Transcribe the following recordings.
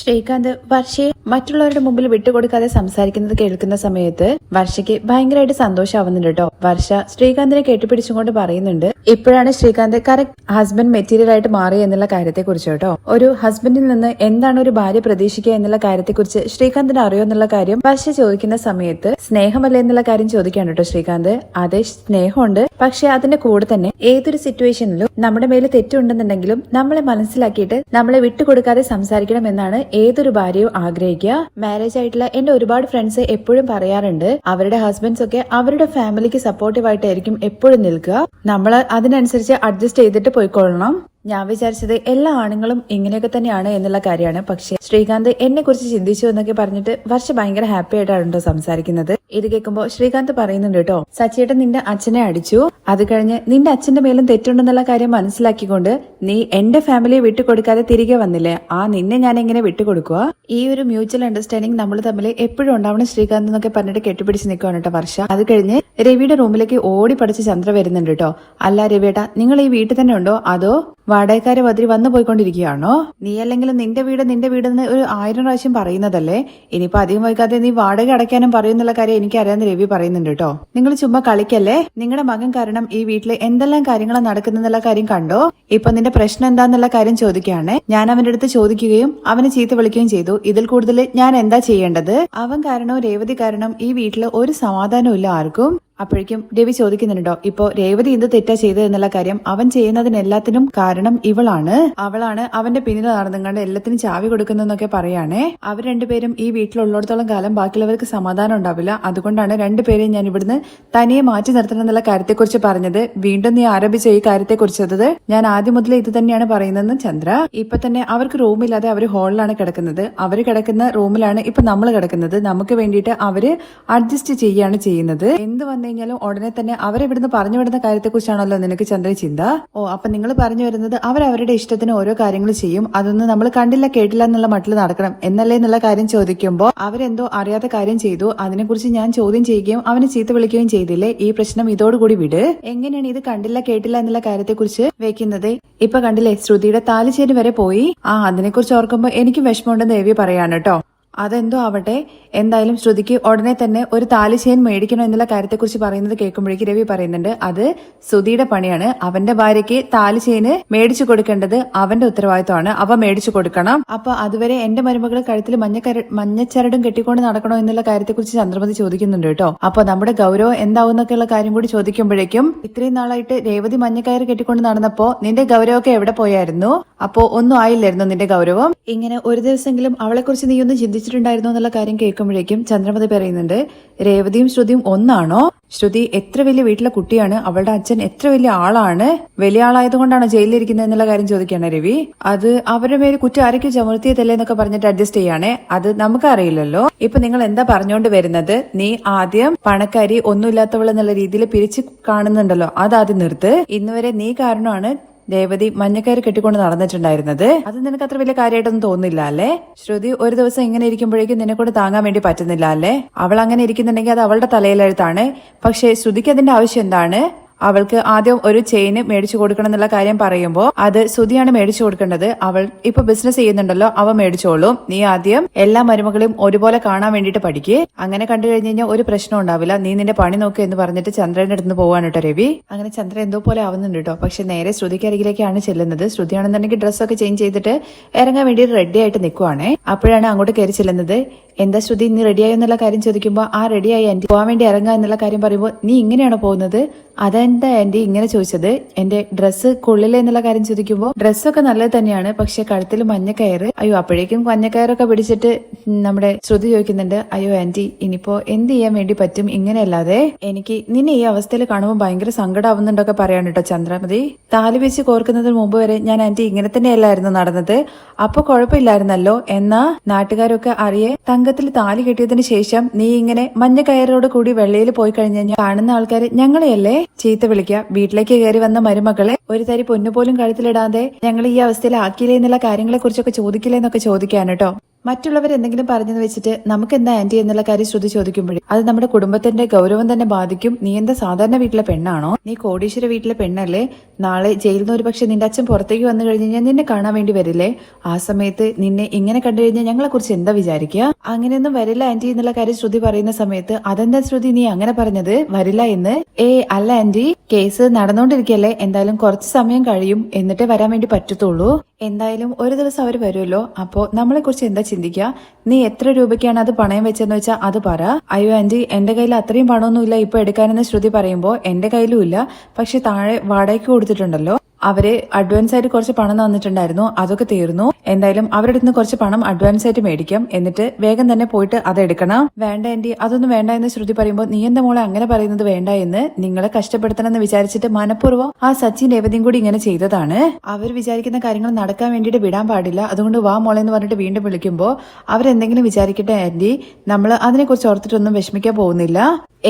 ശ്രീകാന്ത് വർഷയെ മറ്റുള്ളവരുടെ മുമ്പിൽ വിട്ടുകൊടുക്കാതെ സംസാരിക്കുന്നത് കേൾക്കുന്ന സമയത്ത് വർഷയ്ക്ക് ഭയങ്കരമായിട്ട് സന്തോഷമാവുന്നുണ്ട് കേട്ടോ. വർഷ ശ്രീകാന്തിനെ കെട്ടിപ്പിടിച്ചുകൊണ്ട് പറയുന്നുണ്ട് ഇപ്പോഴാണ് ശ്രീകാന്ത് കറക്റ്റ് ഹസ്ബൻഡ് മെറ്റീരിയൽ ആയിട്ട് മാറി എന്നുള്ള കാര്യത്തെക്കുറിച്ച് കേട്ടോ. ഒരു ഹസ്ബൻഡിൽ നിന്ന് എന്താണ് ഒരു ഭാര്യ പ്രതീക്ഷിക്കുക എന്നുള്ള കാര്യത്തെക്കുറിച്ച് ശ്രീകാന്തിന് അറിയോ എന്നുള്ള കാര്യം വർഷ ചോദിക്കുന്ന സമയത്ത് സ്നേഹമല്ലേ എന്നുള്ള കാര്യം ചോദിക്കാണ് കേട്ടോ ശ്രീകാന്ത്. അതെ സ്നേഹമുണ്ട്. പക്ഷെ അതിന്റെ കൂടെ തന്നെ ഏതൊരു സിറ്റുവേഷനിലും നമ്മുടെ മേലെ തെറ്റുണ്ടെന്നുണ്ടെങ്കിലും നമ്മളെ മനസ്സിലാക്കിയിട്ട് നമ്മളെ വിട്ടുകൊടുക്കാതെ സംസാരിക്കണം എന്നാണ് ഏതൊരു ഭാര്യയും ആഗ്രഹിക്കുക. മാരേജ് ആയിട്ടുള്ള എന്റെ ഒരുപാട് ഫ്രണ്ട്സ് എപ്പോഴും പറയാറുണ്ട് അവരുടെ ഹസ്ബൻഡ്സ് ഒക്കെ അവരുടെ ഫാമിലിക്ക് സപ്പോർട്ടീവ് ആയിട്ടായിരിക്കും എപ്പോഴും നിൽക്കുക. നമ്മൾ അതിനനുസരിച്ച് അഡ്ജസ്റ്റ് ചെയ്തിട്ട് പോയിക്കൊള്ളണം. ഞാൻ വിചാരിച്ചത് എല്ലാ ആണുങ്ങളും ഇങ്ങനെയൊക്കെ തന്നെയാണ് എന്നുള്ള കാര്യമാണ്. പക്ഷെ ശ്രീകാന്ത് എന്നെ കുറിച്ച് ചിന്തിച്ചു എന്നൊക്കെ പറഞ്ഞിട്ട് വർഷ ഭയങ്കര ഹാപ്പി ആയിട്ടാണോ സംസാരിക്കുന്നത്? ഇത് കേൾക്കുമ്പോൾ ശ്രീകാന്ത് പറയുന്നുണ്ട് കേട്ടോ സച്ചിയേട്ടൻ നിന്റെ അച്ഛനെ അടിച്ചു. അത് കഴിഞ്ഞ് നിന്റെ അച്ഛന്റെ മേലും തെറ്റുണ്ടെന്നുള്ള കാര്യം മനസ്സിലാക്കിക്കൊണ്ട് നീ എന്റെ ഫാമിലിയെ വിട്ടുകൊടുക്കാതെ തിരികെ വന്നില്ലേ? ആ നിന്നെ ഞാൻ എങ്ങനെ വിട്ടുകൊടുക്കുക ഈ ഒരു മ്യൂച്വൽ അണ്ടർസ്റ്റാൻഡിങ് നമ്മൾ തമ്മിൽ എപ്പോഴും ഉണ്ടാവണം ശ്രീകാന്ത് എന്നൊക്കെ പറഞ്ഞിട്ട് കെട്ടിപ്പിടിച്ച് നിൽക്കുകയാണ് കേട്ടോ വർഷ. അത് കഴിഞ്ഞ് രവിയുടെ റൂമിലേക്ക് ഓടി പഠിച്ച് ചന്ദ്ര വരുന്നുണ്ട് കേട്ടോ അല്ല രവിയേട്ടാ നിങ്ങൾ ഈ വീട്ടിൽ തന്നെ ഉണ്ടോ? അതോ വാടകക്കാരെ ബദ്രി വന്നു പോയിക്കൊണ്ടിരിക്കുകയാണോ? നീ അല്ലെങ്കിൽ നിന്റെ വീട് നിന്റെ വീടെന്ന് ഒരു ആയിരം പ്രാവശ്യം പറയുന്നതല്ലേ? ഇനിയിപ്പോ അധികം വൈകാതെ നീ വാടക അടയ്ക്കാനും പറയുന്നുള്ള കാര്യം എനിക്ക് അറിയാവുന്ന രവി പറയുന്നുണ്ട് കേട്ടോ. നിങ്ങൾ ചുമ്മാ കളിക്കല്ലേ? നിങ്ങളുടെ മകൻ കാരണം ഈ വീട്ടിലെ എന്തെല്ലാം കാര്യങ്ങളാണ് നടക്കുന്നെന്നുള്ള കാര്യം കണ്ടോ? ഇപ്പൊ നിന്റെ പ്രശ്നം എന്താന്നുള്ള കാര്യം ചോദിക്കുകയാണ്. ഞാൻ അവന്റെ അടുത്ത് ചോദിക്കുകയും അവനെ ചീത്ത വിളിക്കുകയും ചെയ്തു. ഇതിൽ കൂടുതൽ ഞാൻ എന്താ ചെയ്യേണ്ടത്? അവൻ കാരണവും രേവതി കാരണം ഈ വീട്ടിൽ ഒരു സമാധാനവും ഇല്ല ആർക്കും. അപ്പോഴേക്കും രവി ചോദിക്കുന്നുണ്ടോ ഇപ്പോ രേവതി എന്ത് തെറ്റാ ചെയ്തത് എന്നുള്ള കാര്യം അവൻ ചെയ്യുന്നതിനെല്ലാത്തിനും കാരണം ഇവളാണ്. അവളാണ് അവന്റെ പിന്നിൽ നടന്നുകൊണ്ട് എല്ലാത്തിനും ചാവി കൊടുക്കുന്നതെന്നൊക്കെ പറയാണേ. അവർ രണ്ടുപേരും ഈ വീട്ടിലുള്ളിടത്തോളം കാലം ബാക്കിയുള്ളവർക്ക് സമാധാനം ഉണ്ടാവില്ല. അതുകൊണ്ടാണ് രണ്ടുപേരെയും ഞാൻ ഇവിടുന്ന് തനിയെ മാറ്റി നിർത്തണം എന്നുള്ള കാര്യത്തെക്കുറിച്ച് പറഞ്ഞത്. വീണ്ടും നീ ആരംഭിച്ച ഈ കാര്യത്തെക്കുറിച്ചത് ഞാൻ ആദ്യം മുതൽ ഇത് തന്നെയാണ് പറയുന്നതെന്ന് ചന്ദ്ര. ഇപ്പൊ തന്നെ അവർക്ക് റൂമില്ലാതെ അവർ ഹാളിലാണ് കിടക്കുന്നത്. അവർ കിടക്കുന്ന റൂമിലാണ് ഇപ്പൊ നമ്മൾ കിടക്കുന്നത്. നമുക്ക് വേണ്ടിയിട്ട് അവർ അഡ്ജസ്റ്റ് ചെയ്യാണ് ചെയ്യുന്നത്. എന്ത് കഴിഞ്ഞാലും ഉടനെ തന്നെ അവരെവിടുന്ന് പറഞ്ഞു വിടുന്ന കാര്യത്തെക്കുറിച്ചാണല്ലോ നിനക്ക് ചന്ദ്ര ചിന്ത? ഓ അപ്പൊ നിങ്ങൾ പറഞ്ഞു വരുന്നത് അവരവരുടെ ഇഷ്ടത്തിന് ഓരോ കാര്യങ്ങൾ ചെയ്യും. അതൊന്നും നമ്മൾ കണ്ടില്ല കേട്ടില്ല എന്നുള്ള മട്ടിൽ നടക്കണം. എന്നല്ലേ എന്നുള്ള കാര്യം ചോദിക്കുമ്പോൾ അവരെന്തോ അറിയാത്ത കാര്യം ചെയ്തു. അതിനെക്കുറിച്ച് ഞാൻ ചോദ്യം ചെയ്യുകയും അവനെ ചീത്ത വിളിക്കുകയും ചെയ്തില്ലേ? ഈ പ്രശ്നം ഇതോടുകൂടി വിട്. എങ്ങനെയാണ് ഇത് കണ്ടില്ല കേട്ടില്ല എന്നുള്ള കാര്യത്തെക്കുറിച്ച് വെക്കുന്നത്? ഇപ്പൊ കണ്ടില്ലേ ശ്രുതിയുടെ താലിശ്ശേരി വരെ പോയി. ആ അതിനെക്കുറിച്ച് ഓർക്കുമ്പോൾ എനിക്ക് വിഷമമുണ്ടെന്ന് ദേവി പറയാണ് കേട്ടോ. അതെന്തോ ആവട്ടെ. എന്തായാലും ശ്രുതിക്ക് ഉടനെ തന്നെ ഒരു താലിശേൻ മേടിക്കണോ എന്നുള്ള കാര്യത്തെക്കുറിച്ച് പറയുന്നത് കേൾക്കുമ്പോഴേക്ക് രവി പറയുന്നുണ്ട് അത് സുധിയുടെ പണിയാണ്. അവന്റെ ഭാര്യയ്ക്ക് താലിശേന് മേടിച്ചു കൊടുക്കേണ്ടത് അവന്റെ ഉത്തരവാദിത്തമാണ് അവ മേടിച്ചു കൊടുക്കണം. അപ്പൊ അതുവരെ എന്റെ മരുമകൾ കഴുത്തിൽ മഞ്ഞക്കര മഞ്ഞച്ചരടും കെട്ടിക്കൊണ്ട് നടക്കണോ എന്നുള്ള കാര്യത്തെക്കുറിച്ച് ചന്ദ്രമതി ചോദിക്കുന്നുണ്ട് കേട്ടോ. അപ്പൊ നമ്മുടെ ഗൗരവം എന്താവുന്നൊക്കെയുള്ള കാര്യം കൂടി ചോദിക്കുമ്പോഴേക്കും ഇത്രയും നാളായിട്ട് രേവതി മഞ്ഞക്കയർ കെട്ടിക്കൊണ്ട് നടന്നപ്പോ നിന്റെ ഗൗരവമൊക്കെ എവിടെ പോയായിരുന്നു? അപ്പോ ഒന്നും ആയില്ലായിരുന്നു നിന്റെ ഗൗരവം? ഇങ്ങനെ ഒരു ദിവസമെങ്കിലും അവളെക്കുറിച്ച് നീ ഒന്ന് ചിന്തിച്ചിട്ടുണ്ടായിരുന്നോ എന്നുള്ള കാര്യം കേൾക്കുമ്പോഴേക്കും ചന്ദ്രമതി പറയുന്നുണ്ട് രേവതിയും ശ്രുതിയും ഒന്നാണോ? ശ്രുതി എത്ര വലിയ വീട്ടിലെ കുട്ടിയാണ് അവളുടെ അച്ഛൻ എത്ര വലിയ ആളാണ് വലിയ ആളായതുകൊണ്ടാണ് ജയിലിലിരിക്കുന്നത് എന്നുള്ള കാര്യം ചോദിക്കുകയാണ് രവി. അത് അവരുടെ മേൽ കുറ്റം ആരൊക്കെ ചുമർത്തിയതല്ലേ എന്നൊക്കെ പറഞ്ഞിട്ട് അഡ്ജസ്റ്റ് ചെയ്യാണേ. അത് നമുക്കറിയില്ലല്ലോ. ഇപ്പൊ നിങ്ങൾ എന്താ പറഞ്ഞുകൊണ്ട് വരുന്നത്? നീ ആദ്യം പണക്കാരി ഒന്നുമില്ലാത്തവൾ എന്നുള്ള രീതിയിൽ പിരിച്ചു കാണുന്നുണ്ടല്ലോ. അത് ആദ്യം നിർത്ത്. ഇന്നുവരെ നീ കാരണമാണ് ദേവതി മഞ്ഞക്കയറ് കെട്ടിക്കൊണ്ട് നടന്നിട്ടുണ്ടായിരുന്നത്. അത് നിനക്ക് അത്ര വലിയ കാര്യമായിട്ടൊന്നും തോന്നില്ല അല്ലേ? ശ്രുതി ഒരു ദിവസം ഇങ്ങനെ ഇരിക്കുമ്പോഴേക്കും നിന്നെ താങ്ങാൻ വേണ്ടി പറ്റുന്നില്ല അല്ലേ? അവൾ അങ്ങനെ ഇരിക്കുന്നുണ്ടെങ്കിൽ അത് അവളുടെ തലയിലെഴുത്താണ്. പക്ഷേ ശ്രുതിക്ക് അതിന്റെ ആവശ്യം എന്താണ്? അവൾക്ക് ആദ്യം ഒരു ചെയിന് മേടിച്ചു കൊടുക്കണം എന്നുള്ള കാര്യം പറയുമ്പോൾ അത് സുതിയാണ് മേടിച്ചു കൊടുക്കേണ്ടത്. അവൾ ഇപ്പൊ ബിസിനസ് ചെയ്യുന്നുണ്ടല്ലോ അവ മേടിച്ചോളും. നീ ആദ്യം എല്ലാ മരുമകളെയും ഒരുപോലെ കാണാൻ വേണ്ടിയിട്ട് പഠിക്ക്. അങ്ങനെ കണ്ടു കഴിഞ്ഞു കഴിഞ്ഞാൽ ഒരു പ്രശ്നം ഉണ്ടാവില്ല. നീ നിന്റെ പണി നോക്ക് എന്ന് പറഞ്ഞിട്ട് ചന്ദ്രന്റെ അടുത്ത് പോവാണ് കേട്ടോ രവി. അങ്ങനെ ചന്ദ്രൻ എന്തോ പോലെ ആവുന്നുണ്ട് കേട്ടോ. പക്ഷെ നേരെ ശ്രുതിക്ക് അരികിലേക്കാണ് ചെല്ലുന്നത്. ശ്രുതിയാണെന്നുണ്ടെങ്കിൽ ഡ്രസ്സൊക്കെ ചേഞ്ച് ചെയ്തിട്ട് ഇറങ്ങാൻ വേണ്ടി റെഡി ആയിട്ട് നിൽക്കുവാണേ അപ്പോഴാണ് അങ്ങോട്ട് കയറി ചെല്ലുന്നത്. എന്താ ശ്രുതി നീ റെഡിയായോ എന്നുള്ള കാര്യം ചോദിക്കുമ്പോൾ ആ റെഡിയായി ആന്റി. പോകാൻ വേണ്ടി ഇറങ്ങുക എന്നുള്ള കാര്യം പറയുമ്പോൾ നീ ഇങ്ങനെയാണോ പോകുന്നത്? അതെന്താ ആന്റി ഇങ്ങനെ ചോദിച്ചത്? എന്റെ ഡ്രസ്സ് കൊള്ളില്ല എന്നുള്ള കാര്യം ചോദിക്കുമ്പോൾ ഡ്രസ്സൊക്കെ നല്ലത് തന്നെയാണ് പക്ഷെ കഴുത്തിൽ മഞ്ഞക്കയറ് അയ്യോ അപ്പോഴേക്കും മഞ്ഞക്കയറൊക്കെ പിടിച്ചിട്ട് നമ്മുടെ ശ്രുതി ചോദിക്കുന്നുണ്ട് അയ്യോ ആന്റി ഇനിയിപ്പോ എന്ത് ചെയ്യാൻ വേണ്ടി പറ്റും ഇങ്ങനെയല്ലാതെ? എനിക്ക് നിന്നെ ഈ അവസ്ഥയിൽ കാണുമ്പോൾ ഭയങ്കര സങ്കടമാവുന്നുണ്ടൊക്കെ പറയാണ് കേട്ടോ ചന്ദ്രമതി. താലി വെച്ച് കോർക്കുന്നതിന് മുമ്പ് വരെ ഞാൻ ആന്റി ഇങ്ങനെ തന്നെയല്ലായിരുന്നു നടന്നത്. അപ്പൊ കുഴപ്പമില്ലായിരുന്നല്ലോ. എന്നാ നാട്ടുകാരൊക്കെ അറിയെ തങ്കത്തിൽ താലി കെട്ടിയതിന് ശേഷം നീ ഇങ്ങനെ മഞ്ഞ കയറോട് കൂടി വെള്ളയിൽ പോയി കഴിഞ്ഞു കഴിഞ്ഞാൽ കാണുന്ന ആൾക്കാർ ഞങ്ങളെയല്ലേ? ചീത്ത വിളിക്കുക വീട്ടിലേക്ക് കയറി വന്ന മരുമകളെ ഒരു തരി പൊന്നു പോലും കഴുത്തിലിടാതെ ഞങ്ങൾ ഈ അവസ്ഥയിൽ ആക്കിയില്ലേ എന്നുള്ള കാര്യങ്ങളെ കുറിച്ചൊക്കെ ചോദിക്കില്ലേ എന്നൊക്കെ ചോദിക്കാൻ കേട്ടോ മറ്റുള്ളവർ എന്തെങ്കിലും പറഞ്ഞെന്ന് വെച്ചിട്ട് നമുക്ക് എന്താ ആന്റി എന്നുള്ള കാര്യം ശ്രുതി ചോദിക്കുമ്പോഴേ അത് നമ്മുടെ കുടുംബത്തിന്റെ ഗൗരവം തന്നെ ബാധിക്കും. നീ എന്താ സാധാരണ വീട്ടിലെ പെണ്ണാണോ? നീ കോടീശ്വര വീട്ടിലെ പെണ്ണല്ലേ? നാളെ ജയിലിൽ നിന്ന് ഒരു പക്ഷെ നിന്റെ അച്ഛൻ പുറത്തേക്ക് വന്നു കഴിഞ്ഞ് ഞാൻ നിന്നെ കാണാൻ വേണ്ടി വരില്ലേ? ആ സമയത്ത് നിന്നെ ഇങ്ങനെ കണ്ടു കഴിഞ്ഞാൽ ഞങ്ങളെ കുറിച്ച് എന്താ വിചാരിക്കുക? അങ്ങനെയൊന്നും വരില്ല ആന്റി എന്നുള്ള കാര്യം ശ്രുതി പറയുന്ന സമയത്ത് അതെന്താ ശ്രുതി നീ അങ്ങനെ പറഞ്ഞത്? വരില്ല എന്ന്? ഏ അല്ല ആന്റി കേസ് നടന്നുകൊണ്ടിരിക്കല്ലേ എന്തായാലും കുറച്ച് സമയം കഴിയും. എന്നിട്ടേ വരാൻ വേണ്ടി പറ്റത്തുള്ളൂ. എന്തായാലും ഒരു ദിവസം അവർ വരുമല്ലോ. അപ്പോ നമ്മളെ കുറിച്ച് എന്താ ചിന്തിക്കുക? നീ എത്ര രൂപയ്ക്കാണ് അത് പണയം വെച്ചെന്ന് വെച്ചാൽ അത് പറ. അയ്യോ ആന്റി എന്റെ കയ്യിൽ അത്രയും പണമൊന്നുമില്ല. ഇപ്പൊ എടുക്കാനെന്ന് ശ്രുതി പറയുമ്പോൾ എന്റെ കയ്യിലും ഇല്ല. പക്ഷെ താഴെ വാടകയ്ക്ക് കൊടുത്തിട്ടുണ്ടല്ലോ. അവർ അഡ്വാൻസ് ആയിട്ട് കുറച്ച് പണം തന്നിട്ടുണ്ടായിരുന്നു അതൊക്കെ തീർന്നു. എന്തായാലും അവരുടെ നിന്ന് കുറച്ച് പണം അഡ്വാൻസ് ആയിട്ട് മേടിക്കാം. എന്നിട്ട് വേഗം തന്നെ പോയിട്ട് അത് എടുക്കണം. വേണ്ട ആന്റി അതൊന്നും വേണ്ട എന്ന് ശ്രുതി പറയുമ്പോൾ നീ എന്താ മോളെ അങ്ങനെ പറയുന്നത് വേണ്ട എന്ന് നിങ്ങളെ കഷ്ടപ്പെടുത്തണം എന്ന് വിചാരിച്ചിട്ട് മനഃപൂർവം ആ സച്ചിൻ രേവതിയും കൂടി ഇങ്ങനെ ചെയ്തതാണ്. അവർ വിചാരിക്കുന്ന കാര്യങ്ങൾ നടക്കാൻ വേണ്ടിയിട്ട് വിടാൻ പാടില്ല. അതുകൊണ്ട് വാ മോളെ എന്ന് പറഞ്ഞിട്ട് വീണ്ടും വിളിക്കുമ്പോൾ അവരെന്തെങ്കിലും വിചാരിക്കട്ടെ ആന്റി? നമ്മൾ അതിനെക്കുറിച്ച് ഓർത്തിട്ടൊന്നും വിഷമിക്കാൻ പോകുന്നില്ല.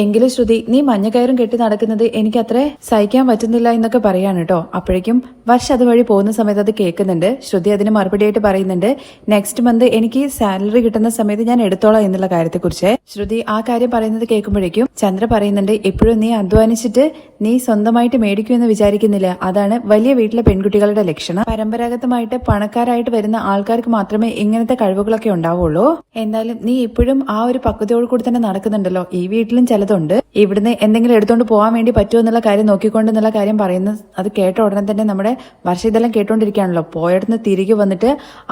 എങ്കിലും ശ്രുതി നീ മഞ്ഞ കയറും കെട്ടി നടക്കുന്നത് എനിക്ക് അത്ര സഹിക്കാൻ പറ്റുന്നില്ല എന്നൊക്കെ പറയാണ് കേട്ടോ വർഷ അതുവഴി പോകുന്ന സമയത്ത് അത് കേൾക്കുന്നുണ്ട്. ശ്രുതി അതിന് മറുപടിയായിട്ട് പറയുന്നുണ്ട് നെക്സ്റ്റ് മന്ത് എനിക്ക് സാലറി കിട്ടുന്ന സമയത്ത് ഞാൻ എടുത്തോളാം എന്നുള്ള കാര്യത്തെക്കുറിച്ച്. ശ്രുതി ആ കാര്യം പറയുന്നത് കേൾക്കുമ്പോഴേക്കും ചന്ദ്ര പറയുന്നുണ്ട് എപ്പോഴും നീ അധ്വാനിച്ചിട്ട് നീ സ്വന്തമായിട്ട് മേടിക്കൂ എന്ന് വിചാരിക്കുന്നില്ല. അതാണ് വലിയ വീട്ടിലെ പെൺകുട്ടികളുടെ ലക്ഷണം. പരമ്പരാഗതമായിട്ട് പണക്കാരായിട്ട് വരുന്ന ആൾക്കാർക്ക് മാത്രമേ ഇങ്ങനത്തെ കഴിവുകളൊക്കെ ഉണ്ടാവുള്ളൂ. എന്തായാലും നീ ഇപ്പോഴും ആ ഒരു പക്വതയോട് കൂടി തന്നെ നടക്കുന്നുണ്ടല്ലോ. ഈ വീട്ടിലും ചിലതുണ്ട്. ഇവിടുന്ന് എന്തെങ്കിലും എടുത്തോണ്ട് പോകാൻ വേണ്ടി പറ്റുമോ എന്നുള്ള കാര്യം നോക്കിക്കൊണ്ടെന്നുള്ള കാര്യം പറയുന്നത് അത് കേട്ട ഉടനെ തന്നെ നമ്മുടെ വർഷ ഇതെല്ലാം കേട്ടോണ്ടിരിക്കുകയാണല്ലോ. പോയടന്ന് തിരികെ വന്നിട്ട്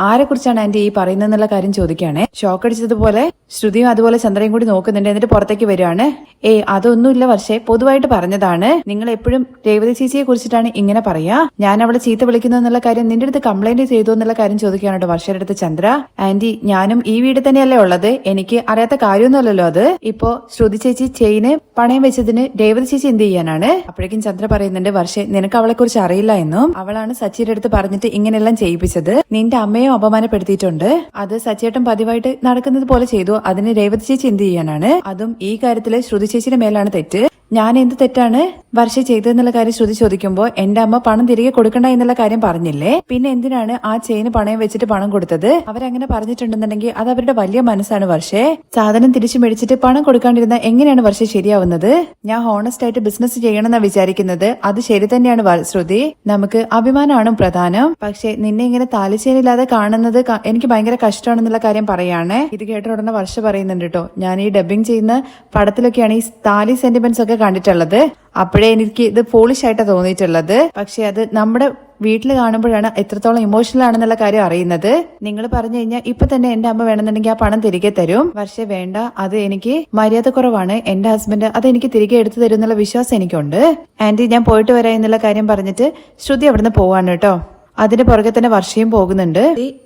ആരെ കുറിച്ചാണ് ആന്റി ഈ പറയുന്നത് എന്നുള്ള കാര്യം ചോദിക്കുകയാണെ. ഷോക്ക് അടിച്ചതുപോലെ ശ്രുതിയും അതുപോലെ ചന്ദ്രയും കൂടി നോക്കുന്നുണ്ട്. എന്നിട്ട് പുറത്തേക്ക് വരികയാണ്. ഏയ് അതൊന്നുമില്ല വർഷേ. പൊതുവായിട്ട് പറഞ്ഞതാണ്. നിങ്ങൾ എപ്പോഴും രേവതി ചേച്ചിയെ കുറിച്ചിട്ടാണ് ഇങ്ങനെ പറയാ. ഞാൻ അവളെ ചീത്ത വിളിക്കുന്നു എന്നുള്ള കാര്യം നിന്റെ അടുത്ത് കംപ്ലൈന്റ് ചെയ്തു എന്നുള്ള കാര്യം ചോദിക്കുകയാണ് കേട്ടോ വർഷയുടെ അടുത്ത് ചന്ദ്ര. ആന്റി ഞാനും ഈ വീട് തന്നെയല്ലേ ഉള്ളത്? എനിക്ക് അറിയാത്ത കാര്യമൊന്നുമല്ലല്ലോ അത്. ഇപ്പോ ശ്രുതി ചേച്ചി ചെയിന് പണയം വെച്ചതിന് രേവതി ചേച്ചി എന്ത് ചെയ്യാനാണ്? അപ്പോഴേക്കും ചന്ദ്ര പറയുന്നുണ്ട് വർഷേ നിനക്ക് അവളെ കുറിച്ച് അറിയില്ല. എന്നും അവളാണ് സച്ചിയുടെ അടുത്ത് പറഞ്ഞിട്ട് ഇങ്ങനെയെല്ലാം ചെയ്യിപ്പിച്ചത്. നിന്റെ അമ്മയും അപമാനപ്പെടുത്തിയിട്ടുണ്ട്. അത് സച്ചേട്ടൻ പതിവായിട്ട് നടക്കുന്നത് പോലെ ചെയ്തു. അതിന് രേവതി ചേച്ചി എന്ത് ചെയ്യാനാണ്? അതും ഈ കാര്യത്തിൽ ശ്രുതി ചേച്ചിയുടെ മേലാണ് തെറ്റ്. ഞാൻ എന്ത് തെറ്റാണ് വർഷ ചെയ്തതെന്നുള്ള കാര്യം ശ്രുതി ചോദിക്കുമ്പോൾ എന്റെ അമ്മ പണം തിരികെ കൊടുക്കണ്ട എന്നുള്ള കാര്യം പറഞ്ഞില്ലേ? പിന്നെ എന്തിനാണ് ആ ചെയിന് പണയം വെച്ചിട്ട് പണം കൊടുത്തത്? അവരങ്ങനെ പറഞ്ഞിട്ടുണ്ടെന്നുണ്ടെങ്കിൽ അത് അവരുടെ വലിയ മനസ്സാണ് വർഷേ. സാധനം തിരിച്ചു മേടിച്ചിട്ട് പണം കൊടുക്കാണ്ടിരുന്ന എങ്ങനെയാണ് വർഷ ശരിയാവുന്നത്? ഞാൻ ഹോണസ്റ്റ് ആയിട്ട് ബിസിനസ് ചെയ്യണമെന്നാ വിചാരിക്കുന്നത്. അത് ശരി തന്നെയാണ് ശ്രുതി. നമുക്ക് അഭിമാനമാണ് പ്രധാനം. പക്ഷെ നിന്നെ ഇങ്ങനെ താലിശേനില്ലാതെ കാണുന്നത് എനിക്ക് ഭയങ്കര കഷ്ടമാണെന്നുള്ള കാര്യം പറയാണ്. ഇത് കേട്ട ഉടനെ വർഷ പറയുന്നുണ്ട് കേട്ടോ ഞാൻ ഈ ഡബിങ് ചെയ്യുന്ന പടത്തിലൊക്കെയാണ് ഈ താലി സെന്റിമെന്റ്സ് ഒക്കെ കണ്ടിട്ടുള്ളത്. അപ്പോഴേ എനിക്ക് ഇത് പോളിഷ് ആയിട്ടാണ് തോന്നിയിട്ടുള്ളത്. പക്ഷെ അത് നമ്മുടെ വീട്ടിൽ കാണുമ്പോഴാണ് എത്രത്തോളം ഇമോഷണൽ ആണെന്നുള്ള കാര്യം അറിയുന്നത്. നിങ്ങൾ പറഞ്ഞു കഴിഞ്ഞാൽ ഇപ്പൊ തന്നെ എന്റെ അമ്മ വേണമെന്നുണ്ടെങ്കിൽ ആ പണം തിരികെ തരും. പക്ഷെ വേണ്ട അത് എനിക്ക് മര്യാദ കുറവാണ്. എന്റെ ഹസ്ബൻഡ് അത് എനിക്ക് തിരികെ എടുത്തു തരും എന്നുള്ള വിശ്വാസം എനിക്കുണ്ട്. ആന്റി ഞാൻ പോയിട്ട് വരാം എന്നുള്ള കാര്യം പറഞ്ഞിട്ട് ശ്രുതി അവിടുന്ന് പോവാണ് കേട്ടോ. അതിന്റെ പുറകെ തന്നെ വർഷയും പോകുന്നുണ്ട്.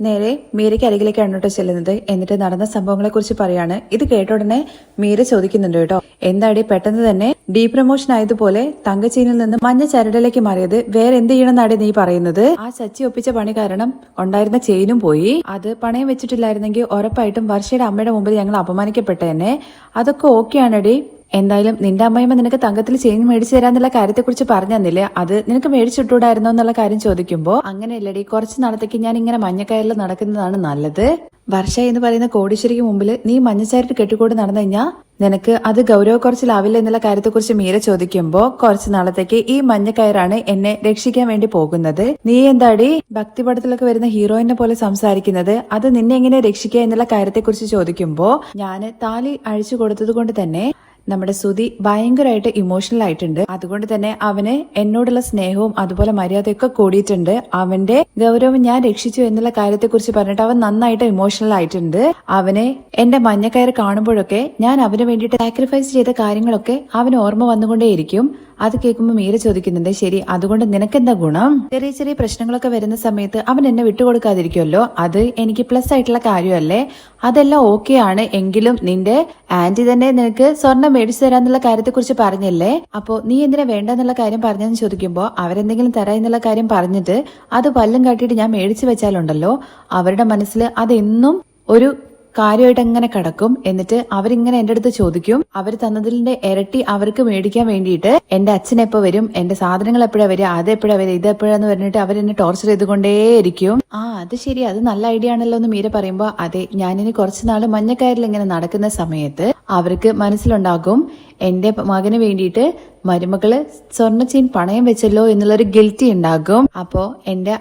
നേരെ മീരയ്ക്ക് അരികിലേക്കാണ് കേട്ടോ ചെല്ലുന്നത്. എന്നിട്ട് നടന്ന സംഭവങ്ങളെ കുറിച്ച് പറയാണ്. ഇത് കേട്ട ഉടനെ മീര ചോദിക്കുന്നുണ്ട് കേട്ടോ. എന്താടി പെട്ടെന്ന് തന്നെ ഡീ പ്രൊമോഷൻ ആയതുപോലെ തങ്കച്ചീനിൽ നിന്ന് മഞ്ഞ ചരടിലേക്ക് മാറിയത് വേറെ എന്ത് ചെയ്യണമെന്നാണ് നീ പറയുന്നത്? ആ സച്ചി ഒപ്പിച്ച പണി കാരണം ഉണ്ടായിരുന്ന ചെയിനും പോയി. അത് പണയം വെച്ചിട്ടില്ലായിരുന്നെങ്കിൽ ഉറപ്പായിട്ടും വർഷയുടെ അമ്മയുടെ മുമ്പിൽ ഞങ്ങൾ അപമാനിക്കപ്പെട്ടേനെ. അതൊക്കെ ഓക്കെയാണടി. എന്തായാലും നിന്റെ അമ്മയമ്മ നിനക്ക് തങ്കത്തിൽ ചെയിൻ മേടിച്ചു തരാന്നുള്ള കാര്യത്തെക്കുറിച്ച് പറഞ്ഞു തന്നില്ലേ അത് നിനക്ക് മേടിച്ചിട്ടൂടായിരുന്നോ എന്നുള്ള കാര്യം ചോദിക്കുമ്പോൾ അങ്ങനെയല്ലടി കുറച്ച് നാളത്തേക്ക് ഞാൻ ഇങ്ങനെ മഞ്ഞക്കയറിൽ നടക്കുന്നതാണ് നല്ലത്. വർഷ എന്ന് പറയുന്ന കോടീശ്വരിക്ക് മുമ്പിൽ നീ മഞ്ഞച്ചാരിട്ട് കെട്ടിക്കൂടി നടന്നു കഴിഞ്ഞാൽ നിനക്ക് അത് ഗൗരവ കുറച്ചിലാവില്ല എന്നുള്ള കാര്യത്തെക്കുറിച്ച് മീര ചോദിക്കുമ്പോൾ കുറച്ച് നാളത്തേക്ക് ഈ മഞ്ഞക്കയറാണ് എന്നെ രക്ഷിക്കാൻ വേണ്ടി പോകുന്നത്. നീ എന്താടി ഭക്തിപടത്തിലൊക്കെ വരുന്ന ഹീറോയിനെ പോലെ സംസാരിക്കുന്നത്? അത് നിന്നെ എങ്ങനെ രക്ഷിക്കുക എന്നുള്ള കാര്യത്തെക്കുറിച്ച് ചോദിക്കുമ്പോൾ ഞാൻ താലി അഴിച്ചു കൊടുത്തത് കൊണ്ട് തന്നെ നമ്മുടെ സുതി ഭയങ്കരമായിട്ട് ഇമോഷണൽ ആയിട്ടുണ്ട്. അതുകൊണ്ട് തന്നെ അവന് എന്നോടുള്ള സ്നേഹവും അതുപോലെ മര്യാദയൊക്കെ കൂടിയിട്ടുണ്ട്. അവന്റെ ഗൗരവം ഞാൻ രക്ഷിച്ചു എന്നുള്ള കാര്യത്തെക്കുറിച്ച് പറഞ്ഞിട്ട് അവൻ നന്നായിട്ട് ഇമോഷണൽ ആയിട്ടുണ്ട്. അവനെ എന്റെ മഞ്ഞക്കയർ കാണുമ്പോഴൊക്കെ ഞാൻ അവന് വേണ്ടിയിട്ട് സാക്രിഫൈസ് ചെയ്ത കാര്യങ്ങളൊക്കെ അവന് ഓർമ്മ വന്നുകൊണ്ടേയിരിക്കും. അത് കേൾക്കുമ്പോൾ മീര ചോദിക്കുന്നുണ്ട് ശരി അതുകൊണ്ട് നിനക്കെന്താ ഗുണം? ചെറിയ ചെറിയ പ്രശ്നങ്ങളൊക്കെ വരുന്ന സമയത്ത് അവൻ എന്നെ വിട്ടുകൊടുക്കാതിരിക്കുമല്ലോ അത് എനിക്ക് പ്ലസ് ആയിട്ടുള്ള കാര്യമല്ലേ? അതെല്ലാം ഓക്കെ ആണ് എങ്കിലും നിന്റെ ആന്റി തന്നെ നിനക്ക് സ്വർണം മേടിച്ചു തരാന്നുള്ള കാര്യത്തെക്കുറിച്ച് പറഞ്ഞല്ലേ? അപ്പോ നീ എന്തിനാ വേണ്ടെന്നുള്ള കാര്യം പറഞ്ഞെന്ന് ചോദിക്കുമ്പോൾ അവരെന്തെങ്കിലും തരാ എന്നുള്ള കാര്യം പറഞ്ഞിട്ട് അത് പല്ലും കാട്ടിയിട്ട് ഞാൻ മേടിച്ചു വെച്ചാലുണ്ടല്ലോ അവരുടെ മനസ്സിൽ അതെന്നും ഒരു കാര്യമായിട്ട് അങ്ങനെ കിടക്കും എന്നിട്ട് അവരിങ്ങനെ എന്റെ അടുത്ത് ചോദിക്കും. അവർ തന്നതിന്റെ ഇരട്ടി അവർക്ക് മേടിക്കാൻ വേണ്ടിയിട്ട് എന്റെ അച്ഛൻ എപ്പോ വരും എന്റെ സാധനങ്ങൾ എപ്പോഴാ വരിക അത് എപ്പോഴാ വരിക ഇത് എപ്പോഴാന്ന് പറഞ്ഞിട്ട് അവർ എന്നെ ടോർച്ചർ ചെയ്തുകൊണ്ടേയിരിക്കും ആ അത് ശരി അത് നല്ല ഐഡിയ ആണല്ലോ എന്ന് മീര പറയുമ്പോ അതെ ഞാനിനി കുറച്ച് നാൾ മഞ്ഞക്കയറിൽ ഇങ്ങനെ നടക്കുന്ന സമയത്ത് അവർക്ക് മനസ്സിലുണ്ടാകും എന്റെ മകന് വേണ്ടിയിട്ട് മരുമകൾ സ്വർണ ചെയിൻ പണയം വെച്ചല്ലോ എന്നുള്ളൊരു ഗിൽറ്റി ഉണ്ടാകും. അപ്പോ എന്റെ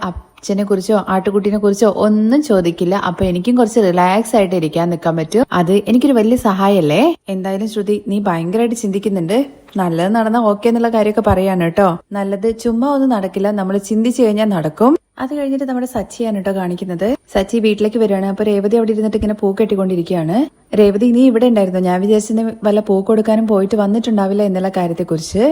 അച്ഛനെ കുറിച്ചോ ആട്ടുകുട്ടീനെ കുറിച്ചോ ഒന്നും ചോദിക്കില്ല. അപ്പൊ എനിക്കും കുറച്ച് റിലാക്സ് ആയിട്ട് ഇരിക്കാൻ നിൽക്കാൻ പറ്റും. അത് എനിക്കൊരു വലിയ സഹായല്ലേ എന്തായാലും ശ്രുതി നീ ഭയങ്കരമായിട്ട് ചിന്തിക്കുന്നുണ്ട്. നല്ലത് നടന്ന ഓക്കെ എന്നുള്ള കാര്യമൊക്കെ പറയാണ് കേട്ടോ. നല്ലത് ചുമ്മാ ഒന്നും നടക്കില്ല. നമ്മൾ ചിന്തിച്ചു കഴിഞ്ഞാൽ നടക്കും. അത് കഴിഞ്ഞിട്ട് നമ്മുടെ സച്ചിയാണ് കേട്ടോ കാണിക്കുന്നത്. സച്ചി വീട്ടിലേക്ക് വരുവാണ് അപ്പൊ രേവതി അവിടെ ഇരുന്നിട്ട് ഇങ്ങനെ പൂ കെട്ടിക്കൊണ്ടിരിക്കുകയാണ്. രേവതി നീ ഇവിടെ ഉണ്ടായിരുന്നു? ഞാൻ വിചാരിച്ചു വല്ല പൂ കൊടുക്കാനും പോയിട്ട് വന്നിട്ടുണ്ടാവില്ല എന്നുള്ള കാര്യത്തെക്കുറിച്ച്.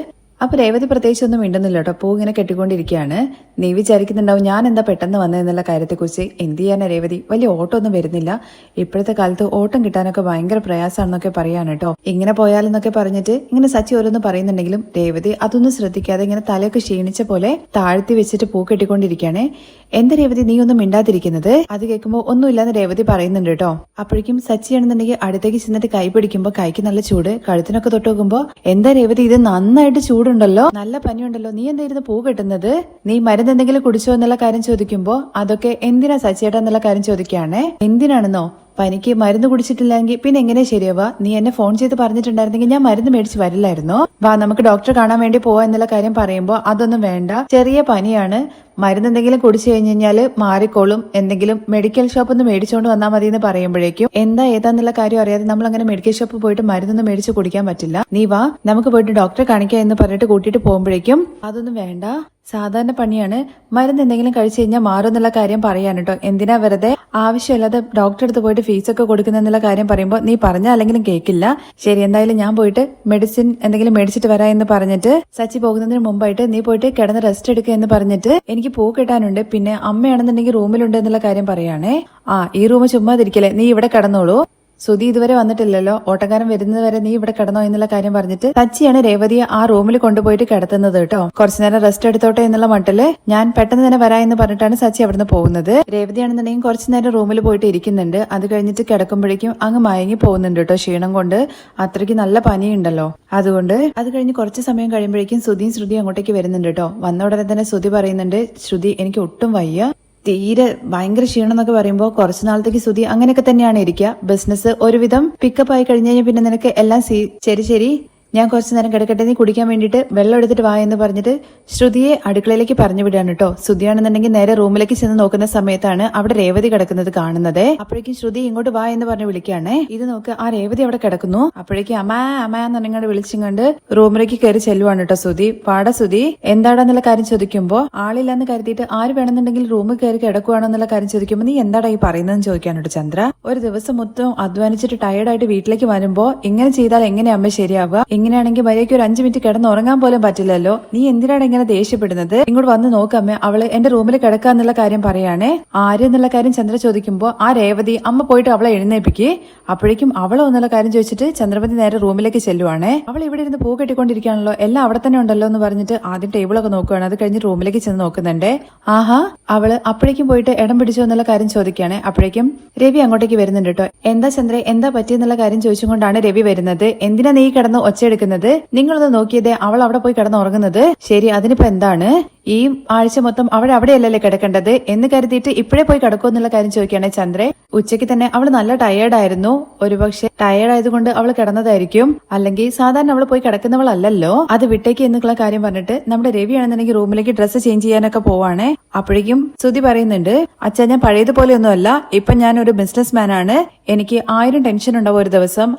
അപ്പൊ രേവതി പ്രത്യേകിച്ച് ഒന്നും മിണ്ടുന്നില്ല കേട്ടോ. പൂ ഇങ്ങനെ കെട്ടിക്കൊണ്ടിരിക്കുകയാണ്. നീ വിചാരിക്കുന്നുണ്ടാവും ഞാൻ എന്താ പെട്ടെന്ന് വന്നതെന്നുള്ള കാര്യത്തെക്കുറിച്ച് എന്ത് ചെയ്യാനാ രേവതി? വലിയ ഓട്ടം ഒന്നും വരുന്നില്ല. ഇപ്പോഴത്തെ കാലത്ത് ഓട്ടം കിട്ടാനൊക്കെ ഭയങ്കര പ്രയാസമാണെന്നൊക്കെ പറയാണ് കേട്ടോ. ഇങ്ങനെ പോയാലെന്നൊക്കെ പറഞ്ഞിട്ട് ഇങ്ങനെ സച്ചി ഓരോന്ന് പറയുന്നുണ്ടെങ്കിലും രേവതി അതൊന്നും ശ്രദ്ധിക്കാതെ ഇങ്ങനെ തലയൊക്കെ ക്ഷീണിച്ച പോലെ താഴ്ത്തി വെച്ചിട്ട് പൂ കെട്ടിക്കൊണ്ടിരിക്കുകയാണ്. എന്താ രേവതി നീ ഒന്നും മിണ്ടാതിരിക്കുന്നത്? അത് കേൾക്കുമ്പോൾ ഒന്നുമില്ലാന്ന് രേവതി പറയുന്നുണ്ട് കേട്ടോ. അപ്പോഴേക്കും സച്ചിയാണെന്നുണ്ടെങ്കിൽ അടുത്തേക്ക് ചെന്നിട്ട് കൈ പിടിക്കുമ്പോൾ കൈക്ക് നല്ല ചൂട് കഴുത്തിനൊക്കെ തൊട്ട് നോക്കുമ്പോ എന്താ രേവതി ഇത് നന്നായിട്ട് ചൂടുണ്ടല്ലോ നല്ല പനിയുണ്ടല്ലോ. നീ എന്തായിരുന്നു പൂ കെട്ടുന്നത്? നീ മരുന്ന് എന്തെങ്കിലും കുടിച്ചോ എന്നുള്ള കാര്യം ചോദിക്കുമ്പോ അതൊക്കെ എന്തിനാ സച്ചിയേട്ടാ എന്നുള്ള കാര്യം ചോദിക്കുകയാണേ? എന്തിനാണെന്നോ? പനിക്ക് മരുന്ന് കുടിച്ചിട്ടില്ലെങ്കിൽ പിന്നെ എങ്ങനെ ശരിയാവുക? നീ എന്നെ ഫോൺ ചെയ്ത് പറഞ്ഞിട്ടുണ്ടായിരുന്നെങ്കിൽ ഞാൻ മരുന്ന് മേടിച്ച് വരില്ലായിരുന്നോ? വാ നമുക്ക് ഡോക്ടറെ കാണാൻ വേണ്ടി പോവാ എന്നുള്ള കാര്യം പറയുമ്പോൾ അതൊന്നും വേണ്ട. ചെറിയ പനിയാണ്. മരുന്ന് എന്തെങ്കിലും കുടിച്ചു കഴിഞ്ഞ് കഴിഞ്ഞാൽ മാറിക്കോളും. എന്തെങ്കിലും മെഡിക്കൽ ഷോപ്പിൽ നിന്ന് മേടിച്ചുകൊണ്ട് വന്നാൽ മതി എന്ന് പറയുമ്പോഴേക്കും എന്താ ഏതാന്നുള്ള കാര്യം അറിയാതെ നമ്മൾ അങ്ങനെ മെഡിക്കൽ ഷോപ്പിൽ പോയിട്ട് മരുന്നൊന്നും മേടിച്ച് കുടിക്കാൻ പറ്റില്ല. നീ വാ നമുക്ക് പോയിട്ട് ഡോക്ടറെ കാണിക്കാം എന്ന് പറഞ്ഞിട്ട് കൂട്ടിയിട്ട് പോകുമ്പോഴേക്കും അതൊന്നും വേണ്ട. സാധാരണ പണിയാണ്. മരുന്ന് എന്തെങ്കിലും കഴിച്ചു കഴിഞ്ഞാൽ മാറും എന്നുള്ള കാര്യം പറയാൻ കേട്ടോ. എന്തിനാ വെറുതെ ആവശ്യമില്ലാതെ ഡോക്ടറെ അടുത്ത് പോയിട്ട് ഫീസൊക്കെ കൊടുക്കുന്ന എന്നുള്ള കാര്യം പറയുമ്പോൾ നീ പറഞ്ഞ അല്ലെങ്കിലും കേൾക്കില്ല ശരി എന്തായാലും ഞാൻ പോയിട്ട് മെഡിസിൻ എന്തെങ്കിലും മേടിച്ചിട്ട് വരാം എന്ന് പറഞ്ഞിട്ട് സച്ചി പോകുന്നതിന് മുമ്പായിട്ട് നീ പോയിട്ട് കിടന്ന് റെസ്റ്റ് എടുക്കുക എന്ന് പറഞ്ഞിട്ട് എനിക്ക് പൂ കിട്ടാനുണ്ട്. പിന്നെ അമ്മയാണെന്നുണ്ടെങ്കിൽ റൂമിലുണ്ട് എന്നുള്ള കാര്യം പറയാണേ. ആ ഈ റൂം ചുമ്മാതിരിക്കല്ലേ? നീ ഇവിടെ കിടന്നോളൂ. സുധി ഇതുവരെ വന്നിട്ടില്ലല്ലോ. ഓട്ടക്കാരൻ വരുന്നത് വരെ നീ ഇവിടെ കിടന്നോ എന്നുള്ള കാര്യം പറഞ്ഞിട്ട് തച്ചിയാണ് രേവതിയെ ആ റൂമിൽ കൊണ്ടുപോയിട്ട് കിടത്തുന്നത് കേട്ടോ. കുറച്ചു നേരം റെസ്റ്റ് എടുത്തോട്ടെ എന്നുള്ള മട്ടിൽ ഞാൻ പെട്ടെന്ന് തന്നെ വരാ എന്ന് പറഞ്ഞിട്ടാണ് സച്ചി അവിടുന്ന് പോകുന്നത്. രേവതിയാണെന്നുണ്ടെങ്കിൽ കുറച്ചു നേരം റൂമിൽ പോയിട്ട് ഇരിക്കുന്നുണ്ട്. അത് കഴിഞ്ഞിട്ട് കിടക്കുമ്പോഴേക്കും അങ്ങ് മയങ്ങി പോകുന്നുണ്ട് കേട്ടോ ക്ഷീണം കൊണ്ട്. അത്രയ്ക്ക് നല്ല പനിയുണ്ടല്ലോ. അതുകൊണ്ട് അത് കഴിഞ്ഞ് കുറച്ച് സമയം കഴിയുമ്പോഴേക്കും ശ്രുതിയും ശ്രുതി അങ്ങോട്ടേക്ക് വരുന്നുണ്ട് കേട്ടോ. വന്ന ഉടനെ തന്നെ ശ്രുതി പറയുന്നുണ്ട് ശ്രുതി എനിക്ക് ഒട്ടും വയ്യ. തീരെ ഭയങ്കര ക്ഷീണം എന്നൊക്കെ പറയുമ്പോൾ കുറച്ചു നാളത്തേക്ക് സ്തുതി അങ്ങനെയൊക്കെ തന്നെയാണ് ഇരിക്കുക. ബിസിനസ് ഒരുവിധം പിക്കപ്പ് ആയി കഴിഞ്ഞ് കഴിഞ്ഞാൽ പിന്നെ നിനക്ക് എല്ലാം ശരി ശരി ഞാൻ കുറച്ച് നേരം കിടക്കട്ടെ നീ കുടിക്കാൻ വേണ്ടിയിട്ട് വെള്ളം എടുത്തിട്ട് വാ എന്ന് പറഞ്ഞിട്ട് ശ്രുതിയെ അടുക്കളയിലേക്ക് പറഞ്ഞു വിടാണ് കേട്ടോ. ശ്രുതിയാണെന്നുണ്ടെങ്കിൽ നേരെ റൂമിലേക്ക് ചെന്ന് നോക്കുന്ന സമയത്താണ് അവിടെ രേവതി കിടക്കുന്നത് കാണുന്നത്. അപ്പോഴേക്കും ശ്രുതി ഇങ്ങോട്ട് വാ എന്ന് പറഞ്ഞ് വിളിക്കുകയാണ്. ഇത് നോക്ക് ആ രേവതി അവിടെ കിടക്കുന്നു. അപ്പോഴേക്കും അമ്മ അമ്മ എന്ന് വിളിച്ചും വിളിച്ചിങ്ങണ്ട് റൂമിലേക്ക് കയറി ചെല്ലുവാണ് കേട്ടോ ശ്രുതി. പാട ശ്രുതി എന്താടാന്നുള്ള കാര്യം ചോദിക്കുമ്പോ ആളില്ലെന്ന് കരുതിയിട്ട് ആര് വേണമെന്നുണ്ടെങ്കിൽ റൂമിൽ കയറി കിടക്കുവാണോ എന്നുള്ള കാര്യം ചോദിക്കുമ്പോൾ നീ എന്താടാ ഈ പറയുന്നതെന്ന് ചോദിക്കാണ് കേട്ടോ ചന്ദ്ര. ഒരു ദിവസം മൊത്തം അധ്വാനിച്ചിട്ട് ടയർഡായിട്ട് വീട്ടിലേക്ക് വരുമ്പോ ഇങ്ങനെ ചെയ്താൽ എങ്ങനെ അമ്മ ശരിയാവുക? ഇങ്ങനെയാണെങ്കിൽ മര്യാദയ്ക്ക് ഒരു അഞ്ചു മിനിറ്റ് കിടന്ന് ഉറങ്ങാൻ പോലും പറ്റില്ലല്ലോ. നീ എന്തിനാണ് ഇങ്ങനെ ദേഷ്യപ്പെടുന്നത്? ഇങ്ങോട്ട് വന്ന് നോക്കമ്മേ അവൾ എന്റെ റൂമിൽ കിടക്കാന്നുള്ള കാര്യം പറയാണേ. ആര് എന്നുള്ള കാര്യം ചന്ദ്ര ചോദിക്കുമ്പോ ആ രേവതി അമ്മ പോയിട്ട് അവളെ എഴുന്നേപ്പിക്കേ അപ്പോഴേക്കും അവളോ എന്നുള്ള കാര്യം ചോദിച്ചിട്ട് ചന്ദ്രപതി നേരെ റൂമിലേക്ക് ചെല്ലുവാണേ. അവൾ ഇവിടെ ഇരുന്ന് പൂ കെട്ടിക്കൊണ്ടിരിക്കുകയാണല്ലോ. എല്ലാം അവിടെ തന്നെ ഉണ്ടല്ലോ എന്ന് പറഞ്ഞിട്ട് ആദ്യം ടേബിളൊക്കെ നോക്കുകയാണ് അത് കഴിഞ്ഞ് റൂമിലേക്ക് ചെന്ന് നോക്കുന്നുണ്ട്. ആഹാ അവൾ അപ്പോഴേക്കും പോയിട്ട് ഇടം പിടിച്ചോ എന്നുള്ള കാര്യം ചോദിക്കുകയാണ്. അപ്പോഴേക്കും രവി അങ്ങോട്ടേക്ക് വരുന്നുണ്ട് കേട്ടോ. എന്താ ചന്ദ്ര എന്താ പറ്റിയെന്നുള്ള കാര്യം ചോദിച്ചുകൊണ്ടാണ് രവി വരുന്നത്? എന്തിനാ നീ കിടന്ന് ഒച്ചയെടുക്കുന്നത് നിങ്ങളൊന്ന് നോക്കിയതേ അവൾ അവിടെ പോയി കിടന്ന് ഉറങ്ങുന്നത്. ശരി അതിനിപ്പോ എന്താണ്? ഈ ആഴ്ച മൊത്തം അവൾ അവിടെയല്ലല്ലേ കിടക്കേണ്ടത്? എന്ന് കരുതിയിട്ട് ഇപ്പോഴേ പോയി കിടക്കുമോ എന്നുള്ള കാര്യം ചോദിക്കുകയാണ് ചന്ദ്രൻ ഉച്ചയ്ക്ക് തന്നെ അവൾ നല്ല ടയേർഡ് ആയിരുന്നു. ഒരുപക്ഷെ ടയേർഡ് ആയതുകൊണ്ട് അവൾ കിടന്നതായിരിക്കും. അല്ലെങ്കിൽ സാധാരണ അവൾ പോയി കിടക്കുന്നവളല്ലല്ലോ. അത് വിട്ടേക്ക് എന്നുള്ള കാര്യം പറഞ്ഞിട്ട് നമ്മുടെ രവിയാണെന്നുണ്ടെങ്കിൽ റൂമിലേക്ക് ഡ്രസ്സ് ചേഞ്ച് ചെയ്യാനൊക്കെ പോവാണ്. അപ്പോഴേക്കും ശ്രുതി പറയുന്നുണ്ട് അച്ഛൻ ഞാൻ പഴയതുപോലെ ഒന്നുമല്ല ഇപ്പൊ ഞാൻ ഒരു ബിസിനസ് മാൻ ആണ്. എനിക്ക് ആയിരം ടെൻഷൻ ഉണ്ടാവും ഒരു ദിവസം.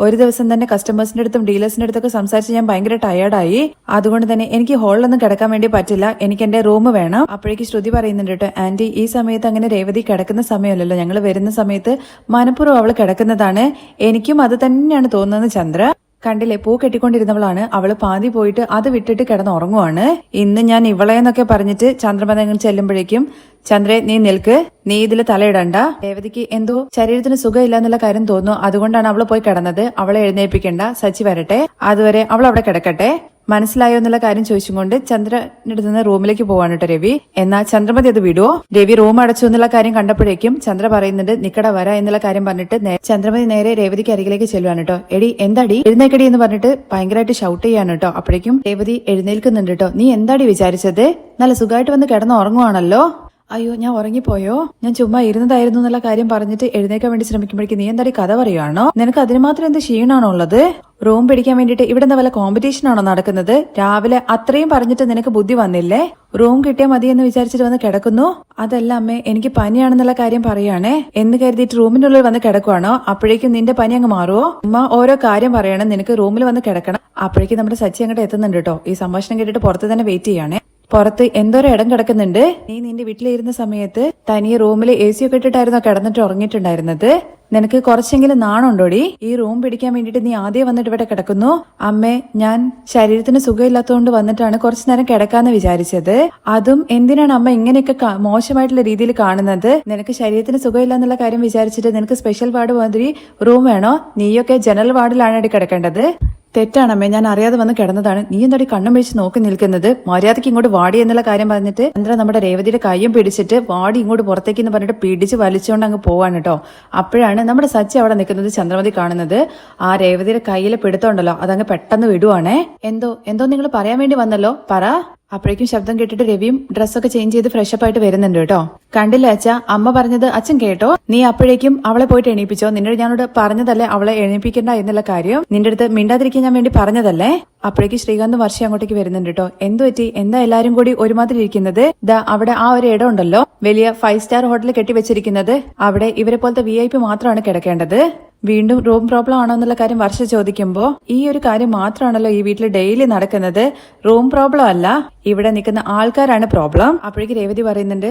ഒരു ദിവസം തന്നെ കസ്റ്റമേഴ്സിന്റെ അടുത്തും ഡീലേഴ്സിന്റെ അടുത്തൊക്കെ സംസാരിച്ച് ഞാൻ ഭയങ്കര ടയേർഡായി അതുകൊണ്ട് തന്നെ എനിക്ക് ഹോളിലൊന്നും കിടക്കാൻ വേണ്ടി പറ്റില്ല. എനിക്ക് എന്റെ റൂം വേണം. അപ്പോഴേക്ക് ശ്രുതി പറയുന്നുണ്ട് കേട്ടോ ആന്റി ഈ സമയത്ത് അങ്ങനെ രേവതി കിടക്കുന്ന സമയമല്ലല്ലോ. ഞങ്ങൾ വരുന്ന സമയത്ത് മനഃപൂർവം അവൾ കിടക്കുന്നതാണ്. എനിക്കും അത് തന്നെയാണ് തോന്നുന്നത് ചന്ദ്ര. കണ്ടില്ലേ പൂ കെട്ടിക്കൊണ്ടിരുന്നവളാണ്. അവൾ പാതി പോയിട്ട് അത് വിട്ടിട്ട് കിടന്ന് ഉറങ്ങുവാണ് ഇന്ന് ഞാൻ ഇവളെ എന്നൊക്കെ പറഞ്ഞിട്ട് ചന്ദ്രമതങ്ങൾ ചെല്ലുമ്പോഴേക്കും ചന്ദ്രെ നീ നിൽക്ക്. നീ ഇതിൽ തലയിടണ്ട. രേവതിക്ക് എന്തോ ശരീരത്തിന് സുഖമില്ല എന്നുള്ള കാര്യം തോന്നുന്നു. അതുകൊണ്ടാണ് അവൾ പോയി കിടന്നത്. അവളെ എഴുന്നേൽപ്പിക്കണ്ട. സച്ചി വരട്ടെ. അതുവരെ അവൾ അവിടെ കിടക്കട്ടെ. മനസ്സിലായോ എന്നുള്ള കാര്യം ചോദിച്ചും കൊണ്ട് ചന്ദ്രനടുത്ത് നിന്ന് റൂമിലേക്ക് പോവാണ് കേട്ടോ രവി. എന്നാൽ ചന്ദ്രമതി അത് വിടുവോ? രവി റൂം അടച്ചു എന്നുള്ള കാര്യം കണ്ടപ്പോഴേക്കും ചന്ദ്ര പറയുന്നുണ്ട് നിക്കട വര എന്നുള്ള കാര്യം പറഞ്ഞിട്ട് ചന്ദ്രമതി നേരെ രേവതിക്ക് അരികിലേക്ക് ചെല്ലുവാണ് കേട്ടോ. എടി എന്താടി? എഴുന്നേക്കടി എന്ന് പറഞ്ഞിട്ട് ഭയങ്കരമായിട്ട് ഷൗട്ട് ചെയ്യാണ് കേട്ടോ. അപ്പോഴേക്കും രേവതി എഴുന്നേൽക്കുന്നുണ്ട് കേട്ടോ. നീ എന്താടി വിചാരിച്ചത്? നല്ല സുഖമായിട്ട് വന്ന് കിടന്ന് ഉറങ്ങുവാണല്ലോ? അയ്യോ ഞാൻ ഉറങ്ങിപ്പോയോ? ഞാൻ ചുമ്മാ ഇരുന്നതായിരുന്നു എന്നുള്ള കാര്യം പറഞ്ഞിട്ട് എഴുന്നേക്കാൻ വേണ്ടി ശ്രമിക്കുമ്പോഴേക്കും നീ എന്താടി കഥ പറയുവാണോ? നിനക്ക് അതിന് മാത്രം എന്ത് ക്ഷീണാണോ ഉള്ളത്? റൂം പിടിക്കാൻ വേണ്ടിയിട്ട് ഇവിടെ എന്താ വല്ല കോമ്പറ്റീഷൻ ആണോ നടക്കുന്നത്? രാവിലെ അത്രയും പറഞ്ഞിട്ട് നിനക്ക് ബുദ്ധി വന്നില്ലേ? റൂം കിട്ടിയാൽ മതി എന്ന് വിചാരിച്ചിട്ട് വന്ന് കിടക്കുന്നു? അതല്ല അമ്മേ എനിക്ക് പനിയാണെന്നുള്ള കാര്യം പറയുകയാണേ എന്ന് കരുതിയിട്ട് റൂമിന്റെ ഉള്ളിൽ വന്ന് കിടക്കുവാണോ? അപ്പോഴേക്കും നിന്റെ പനി അങ്ങ് മാറുമോ ഉമ്മ ഓരോ കാര്യം പറയണം നിനക്ക് റൂമിൽ വന്ന് കിടക്കണം. അപ്പോഴേക്കും നമ്മുടെ സച്ചി അങ്ങോട്ട് എത്തുന്നുണ്ട് കേട്ടോ. ഈ സംഭാഷണം കേട്ടിട്ട് പുറത്ത് തന്നെ വെയിറ്റ് ചെയ്യാണേ. പുറത്ത് എന്തോരം ഇടം കിടക്കുന്നുണ്ട്. നീ നിന്റെ വീട്ടിലിരുന്ന സമയത്ത് തനിയെ റൂമിൽ എ സി ഒക്കെ ഇട്ടിട്ടായിരുന്നോ കിടന്നിട്ട് ഉറങ്ങിയിട്ടുണ്ടായിരുന്നത്? നിനക്ക് കുറച്ചെങ്കിലും നാണുണ്ടോടി? ഈ റൂം പിടിക്കാൻ വേണ്ടിയിട്ട് നീ ആദ്യം വന്നിട്ട് ഇവിടെ കിടക്കുന്നു. അമ്മേ ഞാൻ ശരീരത്തിന് സുഖമില്ലാത്തതുകൊണ്ട് വന്നിട്ടാണ് കുറച്ചു നേരം കിടക്കാന്ന് വിചാരിച്ചത്. അതും എന്തിനാണ് അമ്മ ഇങ്ങനെയൊക്കെ മോശമായിട്ടുള്ള രീതിയിൽ കാണുന്നത്? നിനക്ക് ശരീരത്തിന് സുഖമില്ല എന്നുള്ള കാര്യം വിചാരിച്ചിട്ട് നിനക്ക് സ്പെഷ്യൽ വാർഡ് മാതിരി റൂം വേണോ? നീയൊക്കെ ജനറൽ വാർഡിലാണ് കിടക്കേണ്ടത്. തെറ്റാണമ്മേ ഞാൻ അറിയാതെ വന്ന് കിടന്നതാണ്. നീ എന്താടി കണ്ണും പിടിച്ച് നോക്കി നിൽക്കുന്നത്? മര്യാദയ്ക്ക് ഇങ്ങോട്ട് വാടി എന്നുള്ള കാര്യം പറഞ്ഞിട്ട് ചന്ദ്ര നമ്മുടെ രേവതിയുടെ കയ്യും പിടിച്ചിട്ട് വാടി ഇങ്ങോട്ട് പുറത്തേക്ക് എന്ന് പറഞ്ഞിട്ട് പിടിച്ച് വലിച്ചുകൊണ്ട് അങ്ങ് പോവാണ് കേട്ടോ. അപ്പോഴാണ് നമ്മുടെ സച്ചി അവിടെ നിൽക്കുന്നത് ചന്ദ്രമതി കാണുന്നത്. ആ രേവതിയുടെ കയ്യിൽ പിടുത്തമുണ്ടല്ലോ അതങ്ങ് പെട്ടെന്ന് വിടുവാണേ. എന്തോ എന്തോ നിങ്ങൾ പറയാൻ വേണ്ടി വന്നല്ലോ? പറ. അപ്പോഴേക്കും ശബ്ദം കേട്ടിട്ട് രവിയും ഡ്രസ്സൊക്കെ ചേഞ്ച് ചെയ്ത് ഫ്രഷ് അപ്പ് ആയിട്ട് വരുന്നുണ്ട് കേട്ടോ. കണ്ടില്ല അച്ഛ? അമ്മ പറഞ്ഞത് അച്ഛൻ കേട്ടോ. നീ അപ്പോഴേക്കും അവളെ പോയിട്ട് എണീപ്പിച്ചോ? നിന്നോട് ഞാനോട് പറഞ്ഞതല്ലേ അവളെ എണീപ്പിക്കണ്ട എന്നുള്ള കാര്യം? നിന്റെ അടുത്ത് മിണ്ടാതിരിക്കാൻ ഞാൻ വേണ്ടി പറഞ്ഞതല്ലേ? അപ്പോഴേക്കും ശ്രീകാന്ത് വർഷം അങ്ങോട്ടേക്ക് വരുന്നുണ്ട് കേട്ടോ. എന്തു പറ്റി? എന്താ എല്ലാരും കൂടി ഒരുമാതിരി ഇരിക്കുന്നത്? ദാ അവിടെ ആ ഒരു ഇടം ഉണ്ടല്ലോ. വലിയ ഫൈവ് സ്റ്റാർ ഹോട്ടൽ കെട്ടിവെച്ചിരിക്കുന്നത്. അവിടെ ഇവരെ പോലത്തെ വി മാത്രമാണ് കിടക്കേണ്ടത്. വീണ്ടും റൂം പ്രോബ്ലം ആണോ എന്നുള്ള കാര്യം വർഷ ചോദിക്കുമ്പോ ഈ ഒരു കാര്യം മാത്രമാണല്ലോ ഈ വീട്ടിൽ ഡെയിലി നടക്കുന്നത്. റൂം പ്രോബ്ലം അല്ല. ഇവിടെ നിൽക്കുന്ന ആൾക്കാരാണ് പ്രോബ്ലം അപ്പോഴേക്ക് രേവതി പറയുന്നുണ്ട്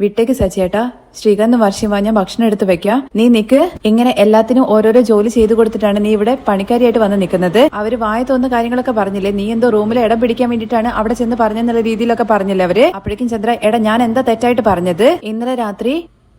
വിട്ടേക്ക് സച്ചിയേട്ടാ. ശ്രീകാന്ത് വർഷം ഞാൻ ഭക്ഷണം എടുത്ത് വെക്കാം. നീ നിക്ക്. ഇങ്ങനെ എല്ലാത്തിനും ഓരോരോ ജോലി ചെയ്തു കൊടുത്തിട്ടാണ് നീ ഇവിടെ പണിക്കാരിയായിട്ട് വന്ന് നിൽക്കുന്നത്. അവർ വായ തോന്നുന്ന കാര്യങ്ങളൊക്കെ പറഞ്ഞില്ലേ? നീ എന്തോ റൂമിൽ ഇടം പിടിക്കാൻ വേണ്ടിയിട്ടാണ് അവിടെ ചെന്ന് പറഞ്ഞെന്നുള്ള രീതിയിലൊക്കെ പറഞ്ഞില്ലേ അവർ? അപ്പോഴേക്കും ചന്ദ്ര എടാ ഞാൻ എന്താ തെറ്റായിട്ട് പറഞ്ഞത്? ഇന്നലെ രാത്രി